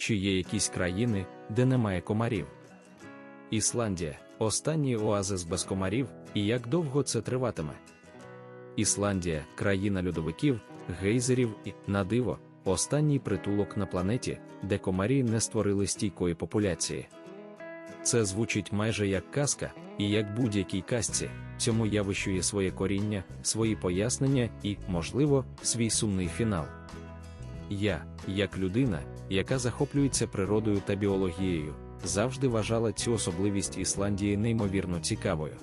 чи є якісь країни, де немає комарів? Ісландія останній оазис без комарів, і як довго це триватиме? Ісландія країна льодовиків, гейзерів і, на диво, останній притулок на планеті, де комарі не створили стійкої популяції. Це звучить майже як казка, і як будь-якій казці, цьому явищу є своє коріння, свої пояснення і, можливо, свій сумний фінал. Я, як людина, яка захоплюється природою та біологією, завжди вважала цю особливість Ісландії неймовірно цікавою.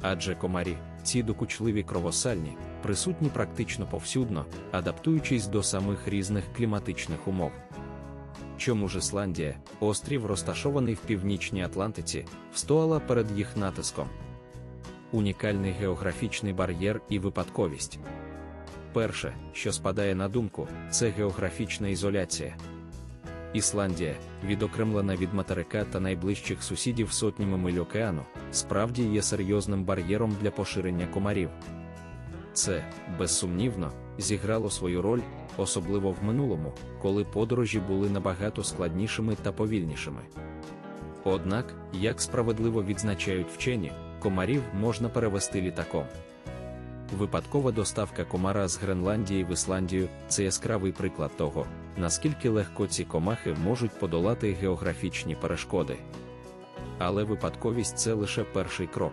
Адже комарі, ці докучливі кровосальні, присутні практично повсюдно, адаптуючись до самих різних кліматичних умов. Чому ж Ісландія, острів, розташований в північній Атлантиці, встояла перед їх натиском? Унікальний географічний бар'єр і випадковість. Перше, що спадає на думку, це географічна ізоляція. Ісландія, відокремлена від материка та найближчих сусідів сотнями миль океану, справді є серйозним бар'єром для поширення комарів. Це, безсумнівно, зіграло свою роль, особливо в минулому, коли подорожі були набагато складнішими та повільнішими. Однак, як справедливо відзначають вчені, комарів можна перевести літаком. Випадкова доставка комара з Гренландії в Ісландію це яскравий приклад того, наскільки легко ці комахи можуть подолати географічні перешкоди. Але випадковість це лише перший крок.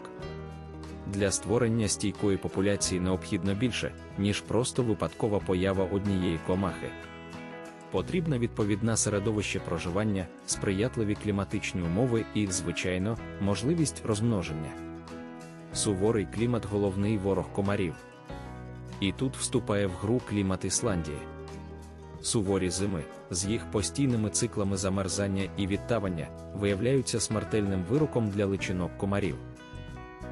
Для створення стійкої популяції необхідно більше, ніж просто випадкова поява однієї комахи. Потрібна відповідна середовище проживання, сприятливі кліматичні умови і, звичайно, можливість розмноження. Суворий клімат головний ворог комарів. І тут вступає в гру клімат Ісландії. Суворі зими, з їх постійними циклами замерзання і відтавання, виявляються смертельним вироком для личинок комарів.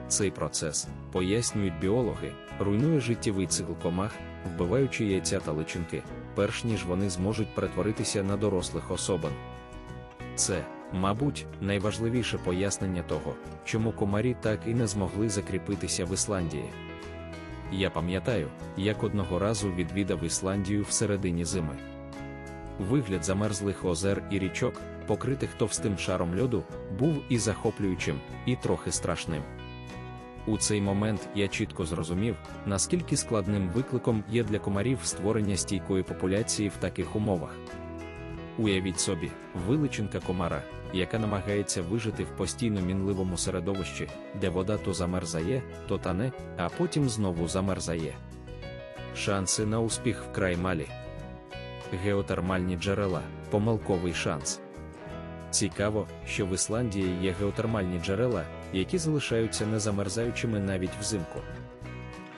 Цей процес, пояснюють біологи, руйнує життєвий цикл комах, вбиваючи яйця та личинки, перш ніж вони зможуть перетворитися на дорослих особин. Це, мабуть, найважливіше пояснення того, чому комарі так і не змогли закріпитися в Ісландії. Я пам'ятаю, як одного разу відвідав Ісландію в середині зими. Вигляд замерзлих озер і річок, покритих товстим шаром льоду, був і захоплюючим, і трохи страшним. У цей момент я чітко зрозумів, наскільки складним викликом є для комарів створення стійкої популяції в таких умовах. Уявіть собі, виличинка комара, яка намагається вижити в постійно мінливому середовищі, де вода то замерзає, то тане, а потім знову замерзає. Шанси на успіх вкрай малі. Геотермальні джерела помилковий шанс. Цікаво, що в Ісландії є геотермальні джерела, які залишаються незамерзаючими навіть взимку.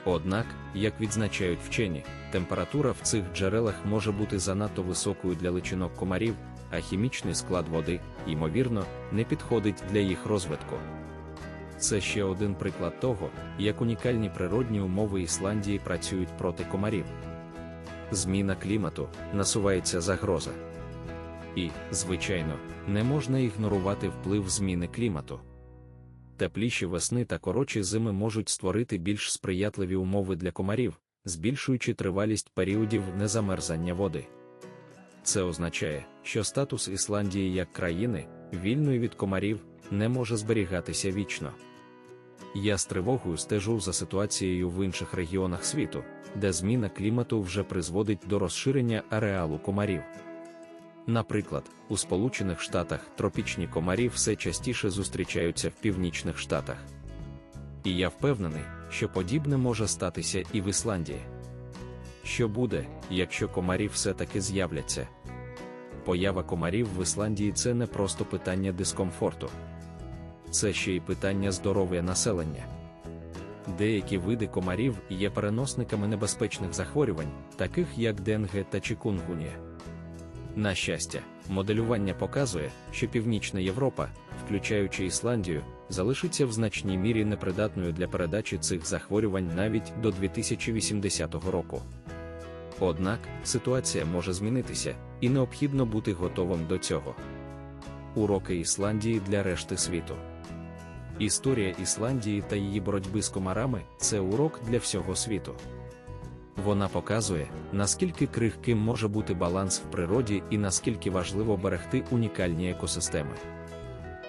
Однак, як відзначають вчені, температура в цих джерелах може бути занадто високою для личинок комарів, а хімічний склад води, ймовірно, не підходить для їх розвитку. Це ще один приклад того, як унікальні природні умови Ісландії працюють проти комарів. Зміна клімату насувається загроза. І, звичайно, не можна ігнорувати вплив зміни клімату. Тепліші весни та коротші зими можуть створити більш сприятливі умови для комарів, збільшуючи тривалість періодів незамерзання води. Це означає, що статус Ісландії як країни, вільної від комарів, не може зберігатися вічно. Я з тривогою стежу за ситуацією в інших регіонах світу, де зміна клімату вже призводить до розширення ареалу комарів. Наприклад, у Сполучених Штатах тропічні комарі все частіше зустрічаються в північних штатах. І я впевнений, що подібне може статися і в Ісландії. Що буде, якщо комарі все-таки з'являться? Поява комарів в Ісландії це не просто питання дискомфорту, це ще й питання здоров'я населення. Деякі види комарів є переносниками небезпечних захворювань, таких як денге та чікунгунія. На щастя, моделювання показує, що Північна Європа, включаючи Ісландію, залишиться в значній мірі непридатною для передачі цих захворювань навіть до 2080 року. Однак ситуація може змінитися, і необхідно бути готовим до цього. Уроки Ісландії для решти світу. Історія Ісландії та її боротьби з комарами це урок для всього світу. Вона показує, наскільки крихким може бути баланс в природі і наскільки важливо берегти унікальні екосистеми.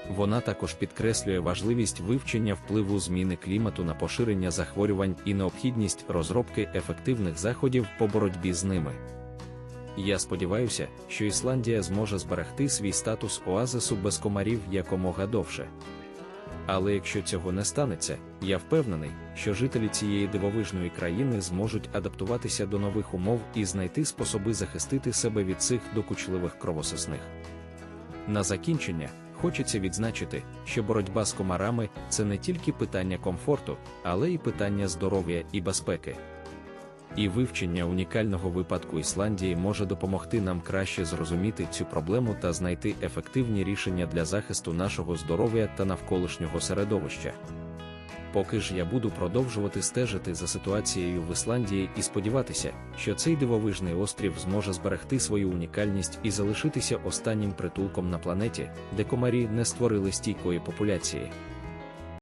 Вона також підкреслює важливість вивчення впливу зміни клімату на поширення захворювань і необхідність розробки ефективних заходів по боротьбі з ними. Я сподіваюся, що Ісландія зможе зберегти свій статус оазису без комарів якомога довше. Але якщо цього не станеться, я впевнений, що жителі цієї дивовижної країни зможуть адаптуватися до нових умов і знайти способи захистити себе від цих докучливих кровососних. На закінчення хочеться відзначити, що боротьба з комарами це не тільки питання комфорту, але й питання здоров'я і безпеки. І вивчення унікального випадку Ісландії може допомогти нам краще зрозуміти цю проблему та знайти ефективні рішення для захисту нашого здоров'я та навколишнього середовища. Поки ж я буду продовжувати стежити за ситуацією в Ісландії і сподіватися, що цей дивовижний острів зможе зберегти свою унікальність і залишитися останнім притулком на планеті, де комарі не створили стійкої популяції.